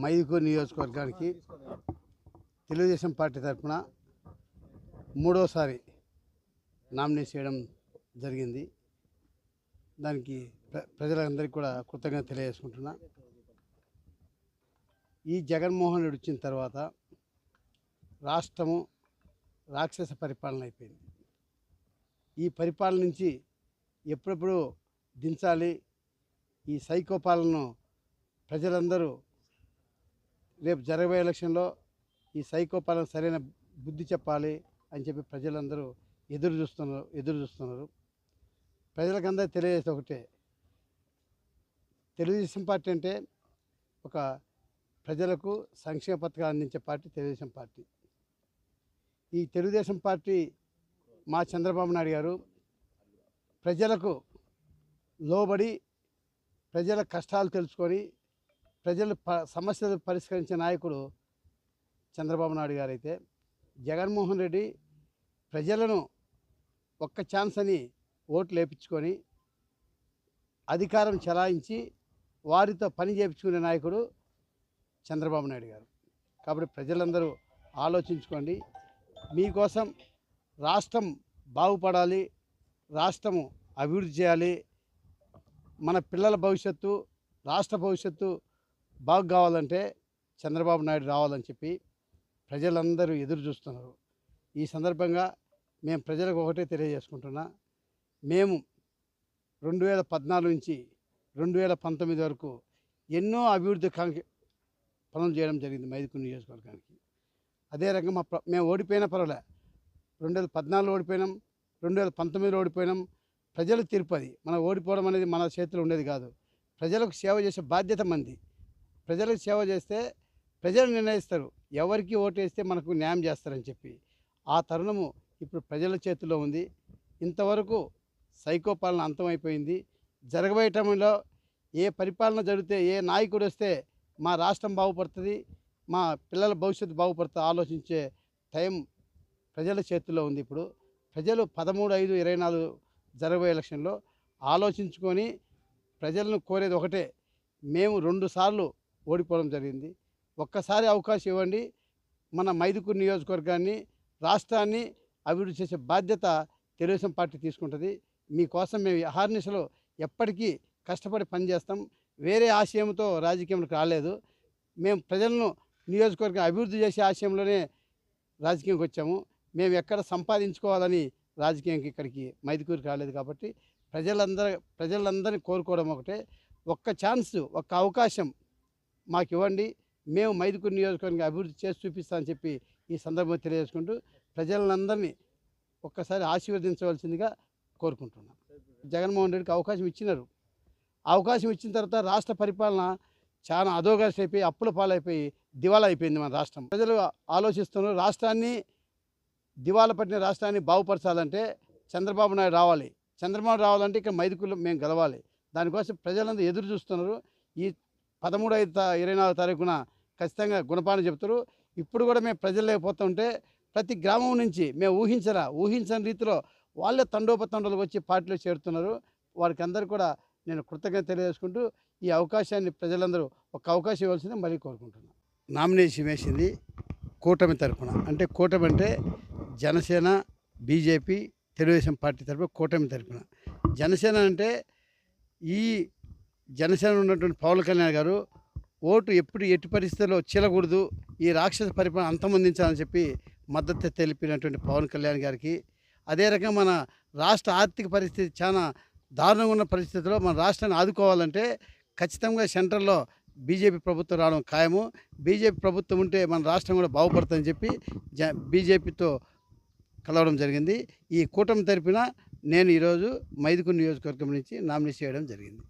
మైదుకూరు నియోజకవర్గానికి తెలుగుదేశం పార్టీ తరఫున మూడోసారి నామినేట్ చేయడం జరిగింది. దానికి ప్ర ప్రజలందరికీ కూడా కృతజ్ఞత తెలియజేసుకుంటున్నా. ఈ జగన్మోహన్ రెడ్డి వచ్చిన తర్వాత రాష్ట్రము రాక్షస పరిపాలన అయిపోయింది. ఈ పరిపాలన నుంచి ఎప్పుడెప్పుడు దించాలి. ఈ సైకో పాలనను ప్రజలందరూ రేపు జరగబోయే ఎలక్షన్లో ఈ సైకో పాలన సరైన బుద్ధి చెప్పాలి అని చెప్పి ప్రజలందరూ ఎదురు చూస్తున్నారు ఎదురు చూస్తున్నారు. ప్రజలకందరూ తెలియజేస్తే ఒకటే. తెలుగుదేశం పార్టీ అంటే ఒక ప్రజలకు సంక్షేమ పథకాలు అందించే పార్టీ తెలుగుదేశం పార్టీ. ఈ తెలుగుదేశం పార్టీ మా చంద్రబాబు నాయుడు గారు ప్రజలకు లోబడి ప్రజల కష్టాలు తెలుసుకొని ప్రజలు ప సమస్యలు పరిష్కరించే నాయకుడు చంద్రబాబు నాయుడు గారు అయితే జగన్మోహన్ రెడ్డి ప్రజలను ఒక్క ఛాన్స్ అని ఓట్లు వేపించుకొని అధికారం చలాయించి వారితో పని చేయించుకునే నాయకుడు చంద్రబాబు నాయుడు గారు. కాబట్టి ప్రజలందరూ ఆలోచించుకోండి. మీకోసం రాష్ట్రం బాగుపడాలి రాష్ట్రము అభివృద్ధి చేయాలి మన పిల్లల భవిష్యత్తు రాష్ట్ర భవిష్యత్తు బాగు కావాలంటే చంద్రబాబు నాయుడు రావాలని చెప్పి ప్రజలందరూ ఎదురు చూస్తున్నారు. ఈ సందర్భంగా మేము ప్రజలకు ఒకటే తెలియజేసుకుంటున్నా మేము రెండు వేల పద్నాలుగు నుంచి రెండు వేల పంతొమ్మిది వరకు ఎన్నో అభివృద్ధి కాంక్ష పనులు చేయడం జరిగింది మైదుకు నియోజకవర్గానికి. అదే రకంగా మా మేము ఓడిపోయినా పర్వాలే. రెండు వేల పద్నాలుగులో ఓడిపోయినాం రెండు వేల పంతొమ్మిదిలో ఓడిపోయినాం. ప్రజలు తీర్పు అది. మనం ఓడిపోవడం అనేది మన చేతిలో ఉండేది కాదు. ప్రజలకు సేవ చేసే బాధ్యత మంది. ప్రజలకు సేవ చేస్తే ప్రజలు నిర్ణయిస్తారు. ఎవరికి ఓటేస్తే మనకు న్యాయం చేస్తారని చెప్పి. ఆ తరుణము ఇప్పుడు ప్రజల చేతిలో ఉంది. ఇంతవరకు సైకో పాలన అంతమైపోయింది. జరగబోయే టైంలో ఏ పరిపాలన జరిగితే ఏ నాయకుడు వస్తే మా రాష్ట్రం బాగుపడుతుంది మా పిల్లల భవిష్యత్తు బాగుపడుతుంది ఆలోచించే టైం ప్రజల చేతుల్లో ఉంది ఇప్పుడు. ప్రజలు పదమూడు ఐదు ఇరవై నాలుగు జరగబోయే ఎలక్షన్లో ఆలోచించుకొని ప్రజలను కోరేది ఒకటే. మేము రెండుసార్లు ఓడిపోవడం జరిగింది. ఒక్కసారి అవకాశం ఇవ్వండి. మన మైదుకూరు నియోజకవర్గాన్ని రాష్ట్రాన్ని అభివృద్ధి చేసే బాధ్యత తెలుగుదేశం పార్టీ తీసుకుంటుంది. మీకోసం మేము అహార్నిశలో ఎప్పటికీ కష్టపడి పనిచేస్తాం. వేరే ఆశయంతో రాజకీయంలోకి రాలేదు. మేము ప్రజలను నియోజకవర్గం అభివృద్ధి చేసే ఆశయంలోనే రాజకీయంకి వచ్చాము. మేము ఎక్కడ సంపాదించుకోవాలని రాజకీయంకి ఇక్కడికి మైదుకూరికి రాలేదు కాబట్టి ప్రజలందరూ ప్రజలందరినీ కోరుకోవడం ఒకటే. ఒక్క ఛాన్స్ ఒక్క అవకాశం మాకు ఇవ్వండి మేము మైదుకూరు నియోజకవర్గం అభివృద్ధి చేసి చూపిస్తామని చెప్పి ఈ సందర్భంగా తెలియజేసుకుంటూ ప్రజలందరినీ ఒక్కసారి ఆశీర్వదించవలసిందిగా కోరుకుంటున్నాం. జగన్మోహన్ రెడ్డికి అవకాశం ఇచ్చినారు. అవకాశం ఇచ్చిన తర్వాత రాష్ట్ర పరిపాలన చాలా అధోగాసి అయిపోయి అప్పుల పాలైపోయి దివాలా అయిపోయింది మన రాష్ట్రం. ప్రజలు ఆలోచిస్తున్నారు రాష్ట్రాన్ని దివాలా పట్టిన రాష్ట్రాన్ని బాగుపరచాలంటే చంద్రబాబు నాయుడు రావాలి. చంద్రబాబు రావాలంటే ఇక్కడ మైదుకులు మేము గెలవాలి. దానికోసం ప్రజలందరూ ఎదురు చూస్తున్నారు. ఈ పదమూడు ఇరవై నాలుగు తారీఖున ఖచ్చితంగా గుణపాఠం చెప్తారు. ఇప్పుడు కూడా మేము ప్రజలు లేకపోతుంటే ప్రతి గ్రామం నుంచి మేము ఊహించరా ఊహించని రీతిలో వాళ్ళే తండోపతండలు వచ్చి పార్టీలో చేరుతున్నారు. వారికి అందరు కూడా నేను కృతజ్ఞత తెలియజేసుకుంటూ ఈ అవకాశాన్ని ప్రజలందరూ ఒక అవకాశం ఇవ్వాల్సింది మళ్ళీ కోరుకుంటున్నాను నామినేషన్ వేసింది కూటమి తరఫున అంటే కూటమి అంటే జనసేన బీజేపీ తెలుగుదేశం పార్టీ తరఫున కూటమి తరఫున జనసేన అంటే ఈ జనసేన ఉన్నటువంటి పవన్ కళ్యాణ్ గారు ఓటు ఎప్పుడు ఎట్టి పరిస్థితుల్లో చీలకూడదు ఈ రాక్షస పరిపాలన అంతమొందించాలని చెప్పి మద్దతు తెలిపినటువంటి పవన్ కళ్యాణ్ గారికి. అదే రకంగా మన రాష్ట్ర ఆర్థిక పరిస్థితి చాలా దారుణంగా ఉన్న పరిస్థితిలో మన రాష్ట్రాన్ని ఆదుకోవాలంటే ఖచ్చితంగా సెంట్రల్లో బీజేపీ ప్రభుత్వం రావడం ఖాయము. బీజేపీ ప్రభుత్వం ఉంటే మన రాష్ట్రం కూడా బాగుపడుతుందని చెప్పి జ బీజేపీతో కలవడం జరిగింది. ఈ కూటమి తరపున నేను ఈరోజు మైదుకు నియోజకవర్గం నుంచి నామినేట్ చేయడం జరిగింది.